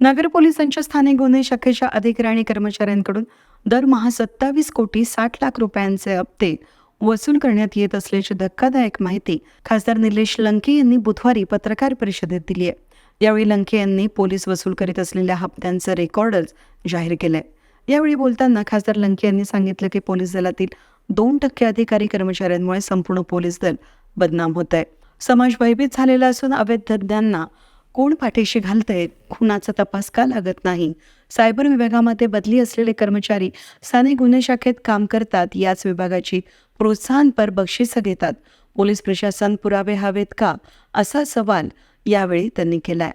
नगर पोलिसांच्या स्थानिक गुन्हे शाखेच्या अधिकारी आणि कर्मचाऱ्यांकडून दरमहा सत्तावीस कोटी साठ लाख रुपयांचे हप्ते वसूल करण्यात येत असल्याची धक्कादायक माहिती खासदार निलेश लंके यांनी बुधवारी पत्रकार परिषदेत दिली आहे. यावेळी लंके यांनी पोलीस वसूल करीत असलेल्या हप्त्यांचं रेकॉर्डच जाहीर केलंय. यावेळी बोलताना खासदार लंके यांनी सांगितलं की पोलीस दलातील दोन टक्के अधिकारी कर्मचाऱ्यांमुळे संपूर्ण पोलीस दल बदनाम होत आहे समाज भयभीत झालेला असून अवैध धंद्यांना कोण पाठीशी घालतंय? खुनाचा तपास का लागत नाही? सायबर विभागामध्ये बदली असलेले कर्मचारी स्थानिक गुन्हे शाखेत काम करतात याच विभागाची प्रोत्साहनपर बक्षिसं घेतात. पोलीस प्रशासन पुरावे हवेत का? असा सवाल यावेळी त्यांनी केलाय.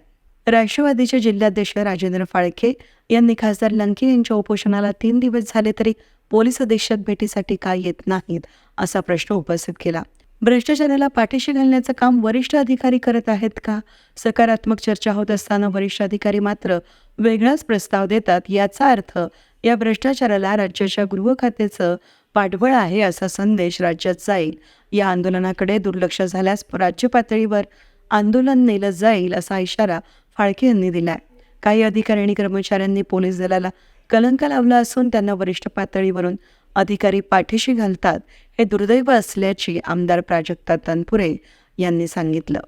राष्ट्रवादीचे जिल्हाध्यक्ष राजेंद्र फाळके यांनी खासदार लंके यांच्या उपोषणाला तीन दिवस झाले तरी पोलीस अधीक्षक भेटीसाठी का येत नाहीत असा प्रश्न उपस्थित केला. भ्रष्टाचाराला पाठीशी घालण्याचं काम वरिष्ठ अधिकारी करत आहेत का? सकारात्मक चर्चा होत असताना वरिष्ठ अधिकारी मात्र वेगळाच प्रस्ताव देतात. याचा अर्थ या भ्रष्टाचाराला राज्याच्या गृह खात्याचं पाठबळ आहे असा संदेश राज्यात जाईल. या आंदोलनाकडे दुर्लक्ष झाल्यास राज्य पातळीवर आंदोलन नेलं जाईल असा इशारा फाळके यांनी दिलाय. काही अधिकारी आणि कर्मचाऱ्यांनी पोलीस दलाला कलंक लावला असून त्यांना वरिष्ठ पातळीवरून अधिकारी पाठीशी घालतात हे दुर्दैव असल्याची आमदार प्राजक्ता तनपुरे यांनी सांगितलं.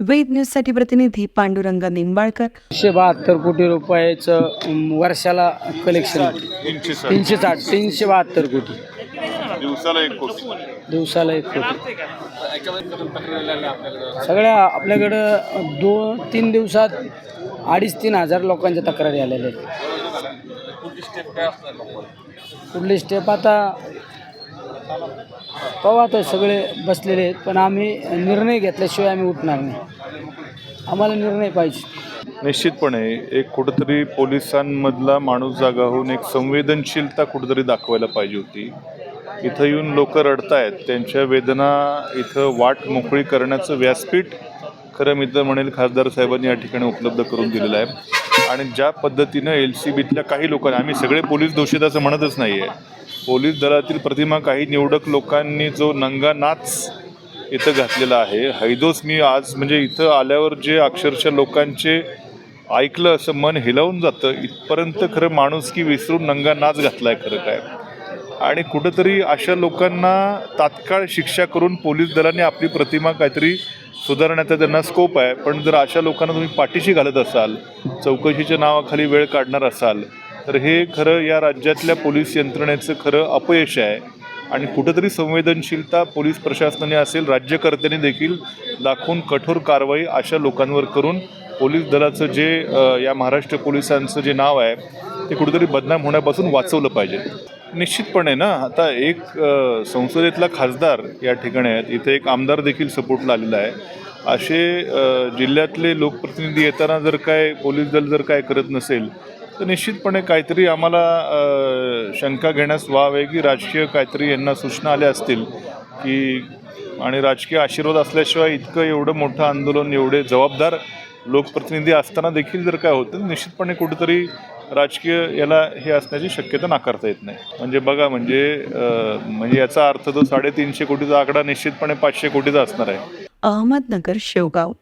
वेद न्यूजसाठी प्रतिनिधी पांडुरंग निंबाळकर. एकशे बहात्तर कोटी रुपयाचं वर्षाला कलेक्शन तीनशे साठ. तीनशे साठ तीनशे बहात्तर कोटी. दिवसाला एक कोटी. दिवसाला एक कोटी. सगळ्या आपल्याकडं दोन तीन दिवसात अडीच तीन हजार लोकांच्या तक्रारी आलेल्या आहेत. कुठली स्टेप आता पाहू आता सगळे बसलेले आहेत पण आम्ही निर्णय घेतल्याशिवाय आम्ही उठणार नाही. आम्हाला निर्णय पाहिजे. निश्चितपणे एक कुठंतरी पोलिसांमधला माणूस जागा होऊन एक संवेदनशीलता कुठंतरी दाखवायला पाहिजे होती. इथं येऊन लोक रडतायत त्यांच्या वेदना इथं वाट मोकळी करण्याचं व्यासपीठ खरं मी तर म्हणेल खासदार साहेबांनी या ठिकाणी उपलब्ध करून दिलेलं आहे. आणि ज्या पद्धतीनं एल सी बीतल्या काही लोकांना आम्ही सगळे पोलीस दोषीत असं म्हणतच नाही आहे पोलीस दलातील प्रतिमा काही निवडक लोकांनी जो नंगा नाच इथं घातलेला आहे हैदोस मी आज म्हणजे इथं आल्यावर जे अक्षरशः लोकांचे ऐकलं असं मन हिलावून जातं इथपर्यंत खरं माणूस की विसरून नंगा नाच घातला आहे खरं काय. आणि कुठंतरी अशा लोकांना तात्काळ शिक्षा करून पोलीस दलाने आपली प्रतिमा काहीतरी सुधारण्याचा त्यांना स्कोप आहे. पण जर अशा लोकांना तुम्ही पाठीशी घालत असाल चौकशीच्या नावाखाली वेळ काढणार असाल तर हे खरं या राज्यातल्या पोलीस यंत्रणेचं खरं अपयश आहे. आणि कुठंतरी संवेदनशीलता पोलीस प्रशासनाने असेल राज्यकर्त्यांनी देखील दाखवून कठोर कारवाई अशा लोकांवर करून पोलीस दलाचं जे या महाराष्ट्र पोलिसांचं जे नाव आहे ते कुठेतरी बदनाम होण्यापासून वाचवलं पाहिजे. निश्चितपणे ना. आता एक संसदेतला खासदार या ठिकाणी आहेत. इथे एक आमदार देखील सपोर्टला आलेला आहे. असे जिल्ह्यातले लोकप्रतिनिधी येताना जर काय पोलीस दल जर काय करत नसेल तर निश्चितपणे काहीतरी आम्हाला शंका घेण्यास वाव आहे की राजकीय काहीतरी यांना सूचना आल्या असतील की आणि राजकीय आशीर्वाद असल्याशिवाय इतकं एवढं मोठं आंदोलन एवढे जबाबदार लोकप्रतिनिधी असताना देखील जर काय होतं निश्चितपणे कुठेतरी राजकीय याला हे असण्याची शक्यता नाकारता येत नाही. म्हणजे बघा म्हणजे म्हणजे याचा अर्थ तो साडेतीनशे कोटीचा आकडा निश्चितपणे पाचशे कोटीचा असणार आहे. अहमदनगर शेवगाव.